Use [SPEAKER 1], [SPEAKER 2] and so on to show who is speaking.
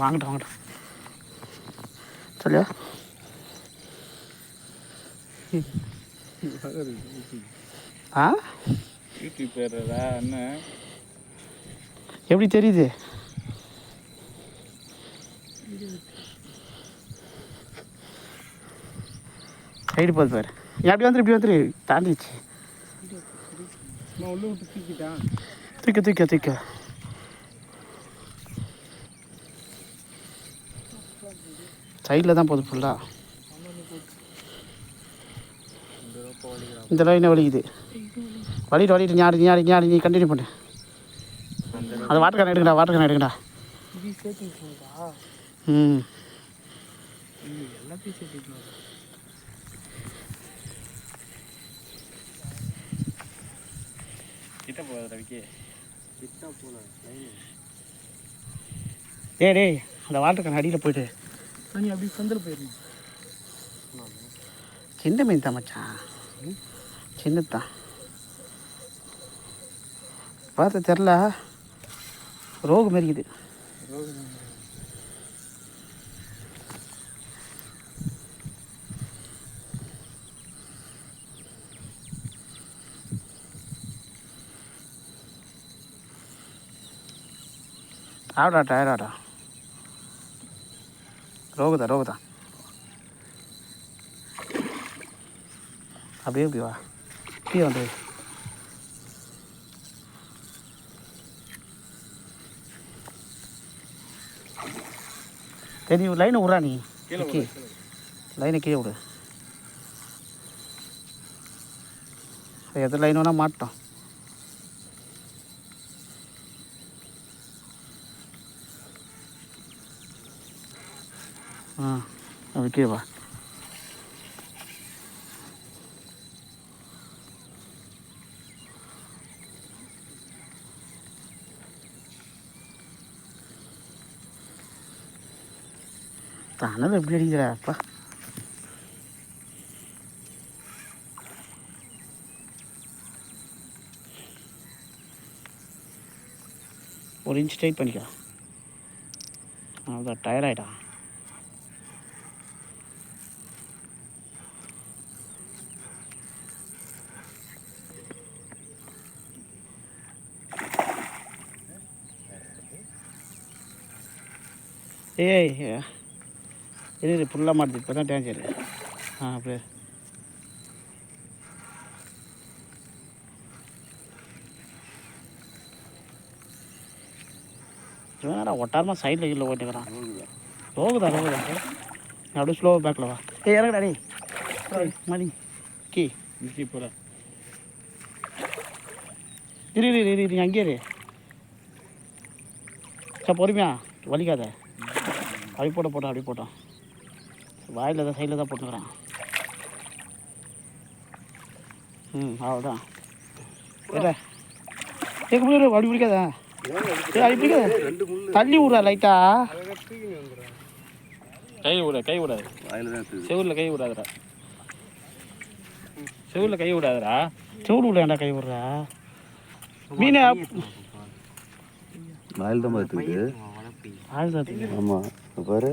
[SPEAKER 1] வாங்கட்டும் வாங்கட்டும். சொல்லியா ஆ?
[SPEAKER 2] யூடியூப் பேரா அண்ணன்
[SPEAKER 1] எப்படி தெரியுது? சைடு போகுது பாரு. ஏன் அப்படி வந்துரு இப்படி வந்துரு. தாண்டிச்சு தூக்க தூக்க தூக்க. சைடில் தான் போகுது ஃபுல்லாக இந்த லைனை வலிக்குது. வலிட்டு வலிட்டு ஞாடி ஞாடி ஞாடி நீ கண்டினியூ பண்ணு. அது வாட்டர் கேன் எடுங்கடா வாட்டர் கேன் எடுங்கடா. ம்.
[SPEAKER 2] கிட்ட போகாத ரவிக்கு. கிட்ட போல
[SPEAKER 1] டேய் டேய் அந்த வாட்டர் கேன் அடியில் போயிட்டு
[SPEAKER 2] நீ அப்படி சந்தில் போயிடணும்.
[SPEAKER 1] சின்ன மீன் தான் மச்சான். சின்னது தான். பார்த்து தெரில. ரோகு மாரிக்குது. ஆடா டயர்டாடா ரோகுதா ரோகுதா. அப்படியே இப்படி வா. கீழே வந்து தெரியும் லைனை விட்றா நீ.
[SPEAKER 2] கீழே
[SPEAKER 1] கீ லைனை கீழே விடு. எது லைன் வேணால் மாட்டோம். ஆ அது கீழே தனது எப்படி அடிக்கிறா அப்பா? ஒரு இன்ச் டைட் பண்ணிக்கலாம் அதான் டயர்டாயிட்டான் ஏய் இரு இரு ஃபுல்லாக மாட்டுது இப்போ தான் டேஞ்சரு ஆ அப்படியே இவனடா ஒட்டாரமாக சைடில் கீழே ஓட்டிக்கிறான் ரோகுதா நீ அப்படியே ஸ்லோவாக பேக்கில் வா. ஏய் இறங்கடா ஏய், மணி. கீ.
[SPEAKER 2] மிக்கி போல
[SPEAKER 1] இரு இரு இரு, இரு நீ அங்கேயே சார் பொறுமையா. வலிக்காத. அப்படி போட்ட போட்டோம் அப்படி போட்டோம் வாயில் தான் சைடில் தான் போட்டுக்கிறான். ம் அவ்வளோதான் இல்லை கேட்க முடியாது அப்படி பிடிக்காதா? ஏய், அப்படி பிடிக்காத? தள்ளி விட்றா லைட்டா
[SPEAKER 2] கை விட கை விடாது. செவுரில் கை விடாதடா. செவுரில் கை விடாதடா.
[SPEAKER 1] சூடு விடாண்டா கை விட்றா? மீன்
[SPEAKER 3] வாயில் தான் பார்த்துக்கிட்டு ஆமாம் பாரு